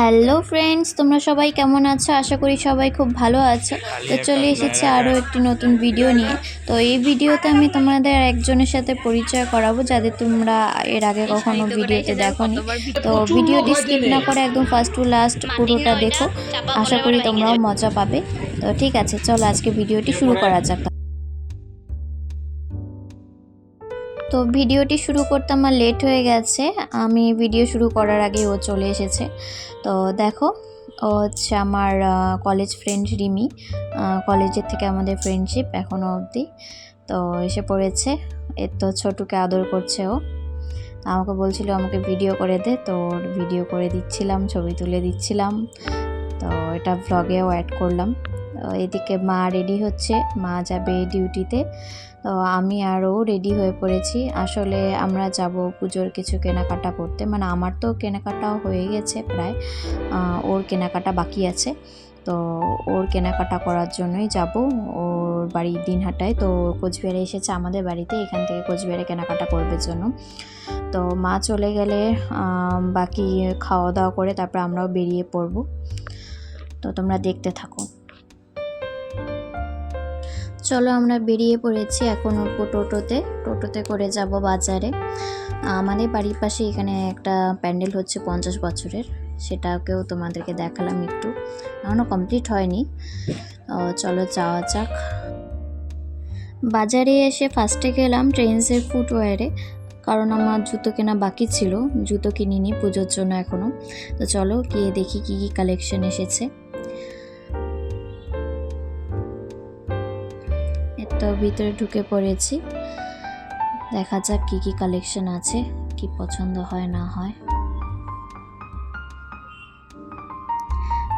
Hello friends তোমরা সবাই কেমন আছো? আশা করি সবাই খুব ভালো আছো। তো চলে এসেছে আরও একটি নতুন ভিডিও নিয়ে। তো এই ভিডিওতে আমি তোমাদের একজনের সাথে পরিচয় করাবো যাদের তোমরা এর আগে কখনো ভিডিওতে দেখোনি। তো ভিডিওটি স্কিপ না করে একদম ফার্স্ট টু লাস্ট পুরোটা দেখো। আশা করি তোমরাও মজা পাবে। তো ঠিক আছে চলো আজকে ভিডিওটি শুরু করা যাক। তো ভিডিওটি শুরু করতে আমার লেট হয়ে গেছে। আমি ভিডিও শুরু করার আগে ও চলে এসেছে। তো দেখো, ও হচ্ছে আমার কলেজ ফ্রেন্ড রিমি। কলেজের থেকে আমাদের ফ্রেন্ডশিপ এখনও অবধি। তো এসে পড়েছে। এর তো ছোটুকে আদর করছে ও। আমাকে বলছিল, আমাকে ভিডিও করে দে। তো ভিডিও করে দিচ্ছিলাম, ছবি তুলে দিচ্ছিলাম। তো এটা ভ্লগেও অ্যাড করলাম। এদিকে মা রেডি হচ্ছে। মা যাবে ডিউটিতে তো। আমি আরও রেডি হয়ে পড়েছি। আসলে আমরা যাব পুজোর কিছু কেনাকাটা করতে। মানে আমার তো কেনাকাটাও হয়ে গেছে প্রায়। ওর কেনাকাটা বাকি আছে। তো ওর কেনাকাটা করার জন্যই যাব। ওর বাড়ি দিনহাটায়। তো কোচবিহারে এসেছে আমাদের বাড়িতে। এখান থেকে কোচবিহারে কেনাকাটা করবে জন্য। তো মা চলে গেলে বাকি খাওয়া দাওয়া করে তারপর আমরাও বেরিয়ে পড়ব। তো তোমরা দেখতে থাকো। চলো আমরা বেরিয়ে পড়েছি এখন অল্প টোটোতে। টোটোতে করে যাব বাজারে। আমাদের বাড়ির পাশে এখানে একটা প্যান্ডেল হচ্ছে পঞ্চাশ বছরের। সেটাকেও তোমাদেরকে দেখালাম একটু। এখনও কমপ্লিট হয়নি। চলো যাওয়া যাক। বাজারে এসে ফার্স্টে গেলাম ট্রেন্সের ফুটওয়্যারে কারণ আমার জুতো কেনা বাকি ছিল। জুতো কিনিনি পুজোর জন্য এখনও তো চলো গিয়ে দেখি কী কী কালেকশন এসেছে। তো ভিতরে ঢুকে পড়েছি। দেখা যাক কি কি কালেকশন আছে, কি পছন্দ হয়, না হয়।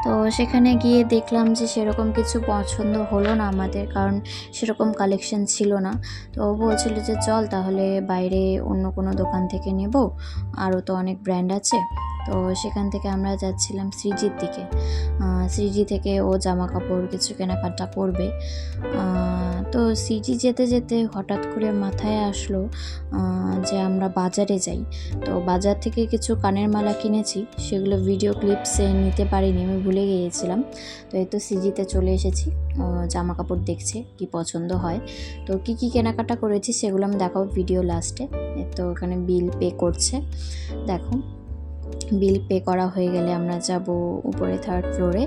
তো সেখানে গিয়ে দেখলাম যে সেরকম কিছু পছন্দ হলো না আমাদের, কারণ সেরকম কালেকশন ছিল না। তো বলছিল যে, চল তাহলে বাইরে অন্য কোনো দোকান থেকে নেব। আরও তো অনেক ব্র্যান্ড আছে। তো সেখান থেকে আমরা যাচ্ছিলাম শ্রীজির দিকে। শ্রীজি থেকে ও জামা কাপড় কিছু কেনাকাটা করবে। তো সিজি যেতে যেতে হঠাৎ করে মাথায় আসলো যে আমরা বাজারে যাই। তো বাজার থেকে কিছু কানের মালা কিনেছি, সেগুলো ভিডিও ক্লিপসে নিতে পারিনি, আমি ভুলে গিয়েছিলাম। তো এই তো সিজিতে চলে এসেছি, ও জামা কাপড় দেখছে কি পছন্দ হয়। তো কি কি কেনাকাটা করেছি সেগুলো আমি দেখাবো ভিডিও লাস্টে তো এখানে বিল পে করছে। দেখো বিল পে করা হয়ে গেলে আমরা যাব উপরে থার্ড ফ্লোরে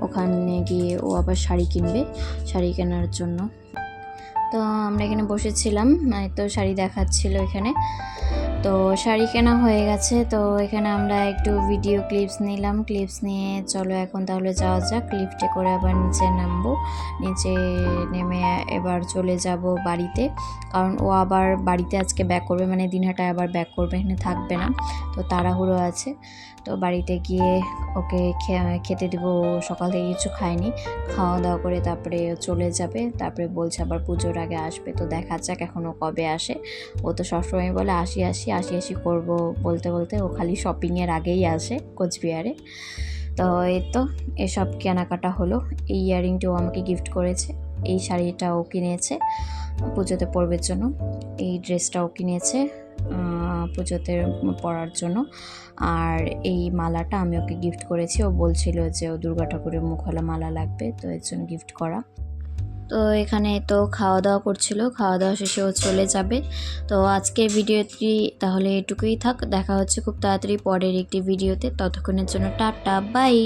ওখানে গিয়ে ও আবার শাড়ি কিনবে, শাড়ি কেনার জন্য। তো আমরা এখানে বসেছিলাম এই তো শাড়ি দেখাচ্ছিল এখানে। তো শাড়ি কেনা হয়ে গেছে, তো এখানে আমরা একটু ভিডিও ক্লিপস নিলাম। ক্লিপস নিয়ে চলো এখন তাহলে যাওয়া যাক। লিফটে করে আবার নিচে নামবো। নিচে নেমে এবার চলে যাব বাড়িতে। কারণ ও আবার বাড়িতে আজকে ব্যাক করবে মানে দিনহাটায় আবার ব্যাক করবে, এখানে থাকবে না। তো তাড়াহুড়ো আছে। তো বাড়িতে গিয়ে ওকে খেতে দেবো। সকাল থেকে কিছু খায়নি। খাওয়া দাওয়া করে তারপরে চলে যাবে। তারপরে বলছে আবার পুজোর আগে আসবে, তো দেখা যাক এখনও কবে আসে। ও তো সবসময় বলে, আসি আসি আসি আসি করব। বলতে বলতে ও খালি শপিংয়ের আগেই আসে কোচবিহারে। তো এই তো, এসব কেনাকাটা হলো। এই ইয়াররিংটিও আমাকে গিফট করেছে। এই শাড়িটাও কিনেছে পুজোতে পরবার জন্য। এই ড্রেসটাও কিনেছে পুজোতে পরার জন্য। আর এই মালাটা আমি ওকে গিফট করেছি। ও বলছিল যে, ও দুর্গা ঠাকুরের মুখওয়ালা মালা লাগবে, তো এর জন্য গিফট করা। তো এখানে তো খাওয়া দাওয়া করছিল খাওয়া দাওয়া শেষে ও চলে যাবে। তো আজকের ভিডিওটি তাহলে এটুকুই থাক, দেখা হচ্ছে খুব তাড়াতাড়ি পরের একটি ভিডিওতে, ততক্ষণের জন্য টাটা, বাই!